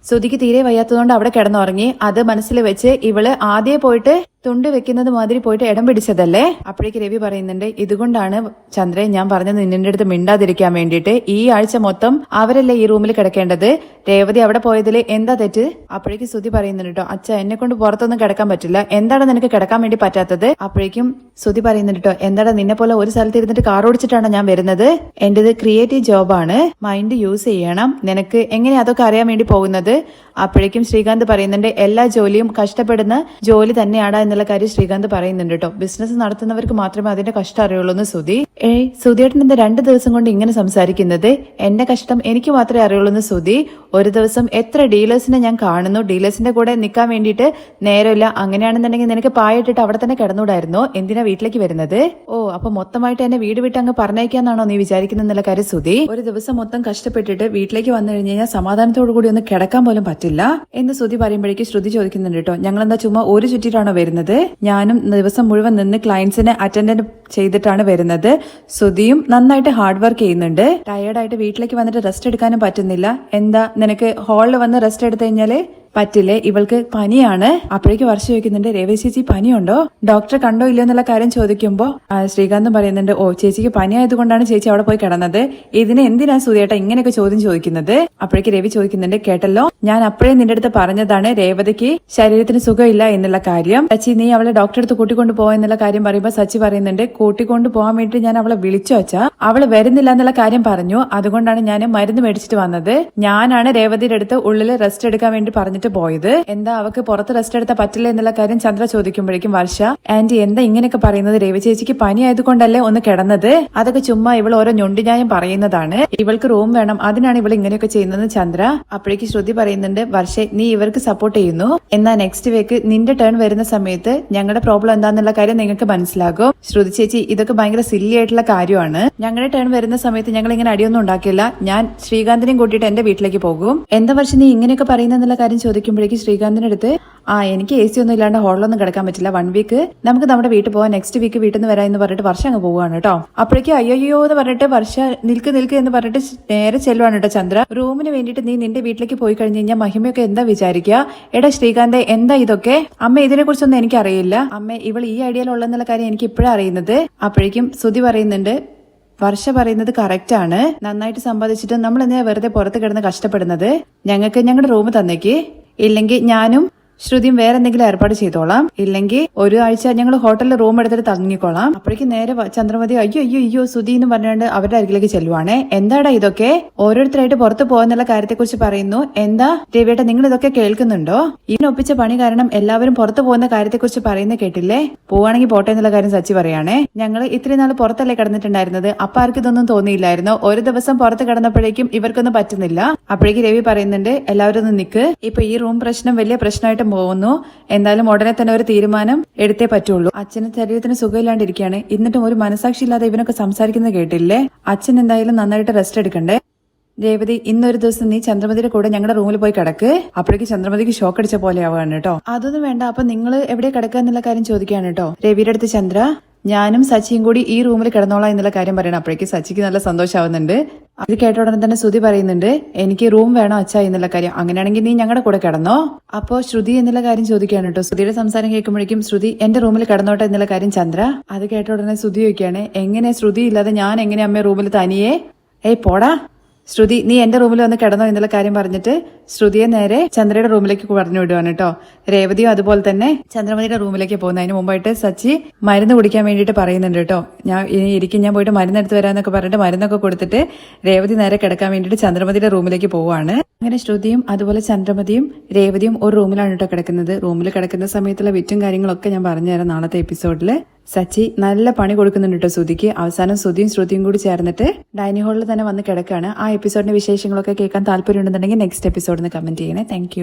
സുധിക്ക് തീരെ വയ്യാത്തതുകൊണ്ട് അവിടെ കിടന്നുറങ്ങി. അത് മനസ്സിൽ വെച്ച് ഇവൾ ആദ്യം പോയിട്ട് തുണ്ട് വെക്കുന്നത് മാതിരി പോയിട്ട് ഇടം പിടിച്ചതല്ലേ? അപ്പോഴേക്ക് രവി പറയുന്നുണ്ട് ഇതുകൊണ്ടാണ് ചന്ദ്രൻ ഞാൻ പറഞ്ഞത് നിന്റെ അടുത്ത് മിണ്ടാതിരിക്കാൻ വേണ്ടിയിട്ട് ഈ ആഴ്ച മൊത്തം അവരല്ലേ ഈ റൂമിൽ കിടക്കേണ്ടത്? രേവതി അവിടെ പോയതിൽ എന്താ തെറ്റ്? അപ്പോഴേക്ക് സുതി പറയുന്നുണ്ട് കേട്ടോ അച്ഛ എന്നെ കൊണ്ട് പുറത്തൊന്നും കിടക്കാൻ പറ്റില്ല. എന്താണ് നിനക്ക് കിടക്കാൻ വേണ്ടി പറ്റാത്തത്? അപ്പോഴേക്കും സുതി പറയുന്നുണ്ട് കേട്ടോ എന്താണ് നിന്നെ പോലെ ഒരു സ്ഥലത്ത് ഇരുന്നിട്ട് കാർ ഓടിച്ചിട്ടാണ് ഞാൻ വരുന്നത്? എന്റേത് ക്രിയേറ്റീവ് ജോബാണ് മൈൻഡ് യൂസ് ചെയ്യണം. നിനക്ക് എങ്ങനെ അതൊക്കെ അറിയാൻ വേണ്ടി പോകുന്നത്? അപ്പോഴേക്കും ശ്രീകാന്ത് പറയുന്നുണ്ട് എല്ലാ ജോലിയും കഷ്ടപ്പെടുന്ന ജോലി തന്നെയാണ് എന്നുള്ള കാര്യം ശ്രീകാന്ത് പറയുന്നുണ്ട് കേട്ടോ. ബിസിനസ് നടത്തുന്നവർക്ക് മാത്രമേ അതിന്റെ കഷ്ടം അറിയുള്ളൂ എന്ന് സുധി ഏയ് സുധിയേട്ടൻ എന്താ രണ്ട് ദിവസം കൊണ്ട് ഇങ്ങനെ സംസാരിക്കുന്നത്? എന്റെ കഷ്ടം എനിക്ക് മാത്രമേ അറിയുള്ളൂ എന്ന് സുധി ഒരു ദിവസം എത്ര ഡീലേഴ്സിനെ ഞാൻ കാണുന്നു. ഡീലേഴ്സിന്റെ കൂടെ നിൽക്കാൻ വേണ്ടിയിട്ട് നേരമില്ല. അങ്ങനെയാണെന്നുണ്ടെങ്കിൽ നിനക്ക് പായിട്ടിട്ട് അവിടെ തന്നെ കിടന്നൂടായിരുന്നോ? എന്തിനാ വീട്ടിലേക്ക് വരുന്നത്? ഓ അപ്പൊ മൊത്തമായിട്ട് എന്നെ വീട് വിട്ട് അങ്ങ് പറഞ്ഞേക്കാന്നാണോ നീ വിചാരിക്കുന്ന എന്നുള്ള കാര്യം സുധി ഒരു ദിവസം മൊത്തം കഷ്ടപ്പെട്ടിട്ട് വീട്ടിലേക്ക് വന്നു കഴിഞ്ഞ് കഴിഞ്ഞാൽ സമാധാനത്തോടു കൂടി ഒന്ന് കിടക്കാൻ പോലും പറ്റില്ല എന്ന് സുധി പറയുമ്പോഴേക്ക് ശ്രുതി ചോദിക്കുന്നുണ്ട് കേട്ടോ. ഞങ്ങൾ എന്താ ചുമ്മാ ഒരു ചുറ്റിട്ടാണോ വരുന്നത്? ഞാനും ദിവസം മുഴുവൻ നിന്ന് ക്ലയൻസിനെ അറ്റൻഡ് ചെയ്തിട്ടാണ് വരുന്നത്. സുധിയും നന്നായിട്ട് ഹാർഡ് വർക്ക് ചെയ്യുന്നുണ്ട്. ടയേർഡായിട്ട് വീട്ടിലേക്ക് വന്നിട്ട് റെസ്റ്റ് എടുക്കാനും പറ്റുന്നില്ല. എന്താ നിനക്ക് ഹാളിൽ വന്ന് റെസ്റ്റ് എടുത്തു കഴിഞ്ഞാൽ? പറ്റില്ലേ? ഇവൾക്ക് പനിയാണ്. അപ്പോഴേക്ക് വർഷം ചോദിക്കുന്നുണ്ട് രേവതി ചേച്ചി പനിയുണ്ടോ? ഡോക്ടറെ കണ്ടോ ഇല്ലയോ എന്നുള്ള കാര്യം ചോദിക്കുമ്പോ ശ്രീകാന്ത് പറയുന്നുണ്ട് ഓ ചേച്ചിക്ക് പനി ആയതുകൊണ്ടാണ് ചേച്ചി അവിടെ പോയി കിടന്നത്. ഇതിന് എന്തിനാ സുധിയേട്ട ഇങ്ങനെയൊക്കെ ചോദ്യം ചോദിക്കുന്നത്? അപ്പോഴേക്ക് രവി ചോദിക്കുന്നുണ്ട് കേട്ടല്ലോ ഞാൻ അപ്പോഴേ നിന്റെ അടുത്ത് പറഞ്ഞതാണ് രേവതിക്ക് ശരീരത്തിന് സുഖമില്ല എന്നുള്ള കാര്യം. സച്ചി നീ അവളെ ഡോക്ടറെ അടുത്ത് കൂട്ടിക്കൊണ്ട് പോവാ എന്നുള്ള കാര്യം പറയുമ്പോ സച്ചി പറയുന്നുണ്ട് കൂട്ടിക്കൊണ്ട് പോകാൻ വേണ്ടി ഞാൻ അവളെ വിളിച്ചു വെച്ചാ അവൾ വരുന്നില്ല എന്നുള്ള കാര്യം പറഞ്ഞു. അതുകൊണ്ടാണ് ഞാൻ മരുന്ന് മേടിച്ചിട്ട് വന്നത്. ഞാനാണ് രേവതിയുടെ അടുത്ത് ഉള്ളിൽ റെസ്റ്റ് എടുക്കാൻ വേണ്ടി പറഞ്ഞിട്ട് പോയത്. എന്താ അവക്ക് പുറത്ത് റെസ്റ്റ് എടുത്താൽ പറ്റില്ല എന്നുള്ള കാര്യം ചന്ദ്ര ചോദിക്കുമ്പോഴേക്കും വർഷ ആന്റി എന്താ ഇങ്ങനെയൊക്കെ പറയുന്നത്? രവി ചേച്ചിക്ക് പനി ആയതുകൊണ്ടല്ലേ ഒന്ന് കിടന്നത്? അതൊക്കെ ചുമ്മാ ഇവൾ ഓരോ ഞൊണ്ടിന്യായം പറയുന്നതാണ്. ഇവൾക്ക് റൂം വേണം അതിനാണ് ഇവൾ ഇങ്ങനെയൊക്കെ ചെയ്യുന്നത് ചന്ദ്ര. അപ്പോഴേക്ക് ശ്രുതി പറയുന്നുണ്ട് വർഷേ നീ ഇവർക്ക് സപ്പോർട്ട് ചെയ്യുന്നു. എന്നാ നെക്സ്റ്റ് വീക്ക് നിന്റെ ടേൺ വരുന്ന സമയത്ത് ഞങ്ങളുടെ പ്രോബ്ലം എന്താന്നുള്ള കാര്യം നിങ്ങൾക്ക് മനസ്സിലാകും. ശ്രുതി ചേച്ചി ഇതൊക്കെ ഭയങ്കര സില്ലി ആയിട്ടുള്ള കാര്യമാണ്. ഞങ്ങളുടെ ടേൺ വരുന്ന സമയത്ത് ഞങ്ങൾ ഇങ്ങനെ അടിയൊന്നും ഉണ്ടാക്കില്ല. ഞാൻ ശ്രീകാന്തിനെയും കൂട്ടിയിട്ട് എന്റെ വീട്ടിലേക്ക് പോകും. എന്താ വർഷം നീ ഇങ്ങനെയൊക്കെ പറയുന്നെന്നുള്ള കാര്യം ചോദിക്കുമ്പോഴേക്കും ശ്രീകാന്തിന്റെ അടുത്ത് ആ എനിക്ക് എ സി ഒന്നും ഇല്ലാണ്ട് ഹോളിലൊന്നും കിടക്കാൻ പറ്റില്ല. വൺ വീക്ക് നമുക്ക് നമ്മുടെ വീട്ടിൽ പോകാം നെക്സ്റ്റ് വീക്ക് വീട്ടിൽ നിന്ന് വരാം എന്ന് പറഞ്ഞിട്ട് വർഷം അങ്ങ് പോവാണ് കേട്ടോ. അപ്പോഴേക്കും അയ്യോ എന്ന് പറഞ്ഞിട്ട് വർഷ നിൽക്ക് നിൽക്ക് എന്ന് പറഞ്ഞിട്ട് നേരെ ചെല്ലുവാണ് കേട്ടോ ചന്ദ്ര. റൂമിന് വേണ്ടിയിട്ട് നീ നിന്റെ വീട്ടിലേക്ക് പോയി കഴിഞ്ഞ് കഴിഞ്ഞാൽ മഹിമയൊക്കെ എന്താ വിചാരിക്കുക? എടാ ശ്രീകാന്ത് എന്താ ഇതൊക്കെ? അമ്മ ഇതിനെ കുറിച്ചൊന്നും എനിക്കറിയില്ല. അമ്മ ഇവൾ ഈ ഐഡിയയിലുള്ളെന്നുള്ള കാര്യം എനിക്ക് ഇപ്പോഴാണ് അറിയുന്നത്. അപ്പോഴേക്കും ശ്രുതി പറയുന്നുണ്ട് വർഷ പറയുന്നത് കറക്റ്റ് ആണ്. നന്നായിട്ട് സമ്പാദിച്ചിട്ട് നമ്മൾ എന്തിനാ വെറുതെ പുറത്ത് കിടന്ന് കഷ്ടപ്പെടുന്നത്? ഞങ്ങൾക്ക് ഞങ്ങളുടെ റൂം തന്നേക്ക്. ഇല്ലെങ്കിൽ ഞാനും ശ്രുതിയും വേറെ എന്തെങ്കിലും ഏർപ്പാട് ചെയ്തോളാം. ഇല്ലെങ്കിൽ ഒരു ആഴ്ച ഞങ്ങൾ ഹോട്ടലിൽ റൂം എടുത്തിട്ട് തങ്ങിക്കോളാം. അപ്പോഴേക്കും നേരെ ചന്ദ്രമതി അയ്യോ അയ്യോ അയ്യോ സുധി എന്ന് പറഞ്ഞുകൊണ്ട് അവരുടെ അരികിലേക്ക് ചെല്ലുവാണേ. എന്താടാ ഇതൊക്കെ? ഓരോരുത്തരായിട്ട് പുറത്തു പോകുന്നുള്ള കാര്യത്തെക്കുറിച്ച് പറയുന്നു. എന്താ? രവിയേട്ട നിങ്ങൾ ഇതൊക്കെ കേൾക്കുന്നുണ്ടോ? ഇതിനൊപ്പിച്ച പണി കാരണം എല്ലാവരും പുറത്തു പോകുന്ന കാര്യത്തെക്കുറിച്ച് പറയുന്ന കേട്ടില്ലേ? പോവാണെങ്കിൽ പോട്ടെ എന്നുള്ള കാര്യം സച്ചി പറയാണേ. ഞങ്ങൾ ഇത്രയും നാൾ പുറത്തല്ലേ കിടന്നിട്ടുണ്ടായിരുന്നത്. അപ്പൊ ആർക്കും ഇതൊന്നും തോന്നിയില്ലായിരുന്നു. ഒരു ദിവസം പുറത്ത് കിടന്നപ്പോഴേക്കും ഇവർക്കൊന്നും പറ്റുന്നില്ല. അപ്പോഴേക്കും രവി പറയുന്നുണ്ട് എല്ലാവരും ഒന്ന് നിക്ക്. ഇപ്പൊ ഈ റൂം പ്രശ്നം വലിയ പ്രശ്നമായിട്ട് പോകുന്നു. എന്തായാലും ഉടനെ തന്നെ ഒരു തീരുമാനം എടുത്തേ പറ്റുള്ളൂ. അച്ഛന് ശരീരത്തിന് സുഖമില്ലാണ്ടിരിക്കുകയാണ്. എന്നിട്ടും ഒരു മനസാക്ഷി ഇല്ലാതെ ഇവനൊക്കെ സംസാരിക്കുന്നത് കേട്ടില്ലേ? അച്ഛൻ എന്തായാലും നന്നായിട്ട് റെസ്റ്റ് എടുക്കണ്ടേ? രേവതി ഇന്നൊരു ദിവസം നീ ചന്ദ്രമതിയുടെ കൂടെ ഞങ്ങളുടെ റൂമിൽ പോയി കിടക്ക്. അപ്പോഴേക്ക് ചന്ദ്രമതിക്ക് ഷോക്ക് അടിച്ച പോലെ ആവുകയാണ് കേട്ടോ. അതൊന്നും വേണ്ട. അപ്പൊ നിങ്ങൾ എവിടെ കിടക്കുക എന്നുള്ള കാര്യം ചോദിക്കുകയാണ് കേട്ടോ. രവിയുടെ അടുത്ത് ചന്ദ്ര. ഞാനും സച്ചിയും കൂടി ഈ റൂമിൽ കിടന്നോളാം എന്നുള്ള കാര്യം പറയണം. അപ്പോഴേക്ക് സച്ചിക്ക് നല്ല സന്തോഷമാവുന്നുണ്ട് ഇത് കേട്ട ഉടനെ തന്നെ ശ്രുതി പറയുന്നുണ്ട് എനിക്ക് റൂം വേണോ അച്ഛ? എന്നുള്ള കാര്യം. അങ്ങനെയാണെങ്കിൽ നീ ഞങ്ങളുടെ കൂടെ കിടന്നോ. അപ്പോ ശ്രുതി എന്നുള്ള കാര്യം ചോദിക്കുകയാണ് കേട്ടോ. ശ്രുതിയുടെ സംസാരം കേൾക്കുമ്പോഴേക്കും ശ്രുതി എന്റെ റൂമിൽ കിടന്നോട്ടെ? എന്നുള്ള കാര്യം ചന്ദ്ര അത് കേട്ട ഉടനെ ശ്രുതി ചോദിക്കുകയാണ് എങ്ങനെ ശ്രുതി? ഇല്ലാതെ ഞാൻ എങ്ങനെ അമ്മ റൂമിൽ തനിയേ? ഏയ് പോടാ. ശ്രുതി നീ എന്റെ റൂമിൽ വന്ന് കിടന്നോ? എന്നുള്ള കാര്യം പറഞ്ഞിട്ട് ശ്രുതിയെ നേരെ ചന്ദ്രയുടെ റൂമിലേക്ക് പറഞ്ഞു വിടുവാണ് കേട്ടോ. രേവതിയും അതുപോലെ തന്നെ ചന്ദ്രമതിയുടെ റൂമിലേക്ക് പോകുന്നത് അതിന് മുമ്പായിട്ട് സച്ചി മരുന്ന് കുടിക്കാൻ വേണ്ടിയിട്ട് പറയുന്നുണ്ട് കേട്ടോ. ഞാൻ ഇനി ഇരിക്കും ഞാൻ പോയിട്ട് മരുന്ന് എടുത്ത് വരാന്നൊക്കെ പറഞ്ഞിട്ട് മരുന്നൊക്കെ കൊടുത്തിട്ട് രേവതി നേരെ കിടക്കാൻ വേണ്ടിയിട്ട് ചന്ദ്രമതിയുടെ റൂമിലേക്ക് പോവാണ് അങ്ങനെ ശ്രുതിയും അതുപോലെ ചന്ദ്രമതിയും രേവതിയും ഒരു റൂമിലാണ് കേട്ടോ കിടക്കുന്നത്. റൂമിൽ കിടക്കുന്ന സമയത്തുള്ള വിറ്റും കാര്യങ്ങളൊക്കെ ഞാൻ പറഞ്ഞുതരാം നാളത്തെ എപ്പിസോഡിൽ സച്ചി നല്ല പണി കൊടുക്കുന്നുണ്ട് കേട്ടോ ശ്രുതിക്ക്. അവസാനം ശ്രുതിയും ശ്രുതിയും കൂടി ചേർന്നിട്ട് ഡൈനിങ് ഹാളിൽ തന്നെ വന്ന് കിടക്കാണ്. ആ എപ്പിസോഡിന്റെ വിശേഷങ്ങളൊക്കെ കേൾക്കാൻ താല്പര്യമുണ്ടെന്നുണ്ടെങ്കിൽ നെക്സ്റ്റ് എപ്പിസോഡിൽ നിന്ന് കമന്റ് ചെയ്യണേ. താങ്ക്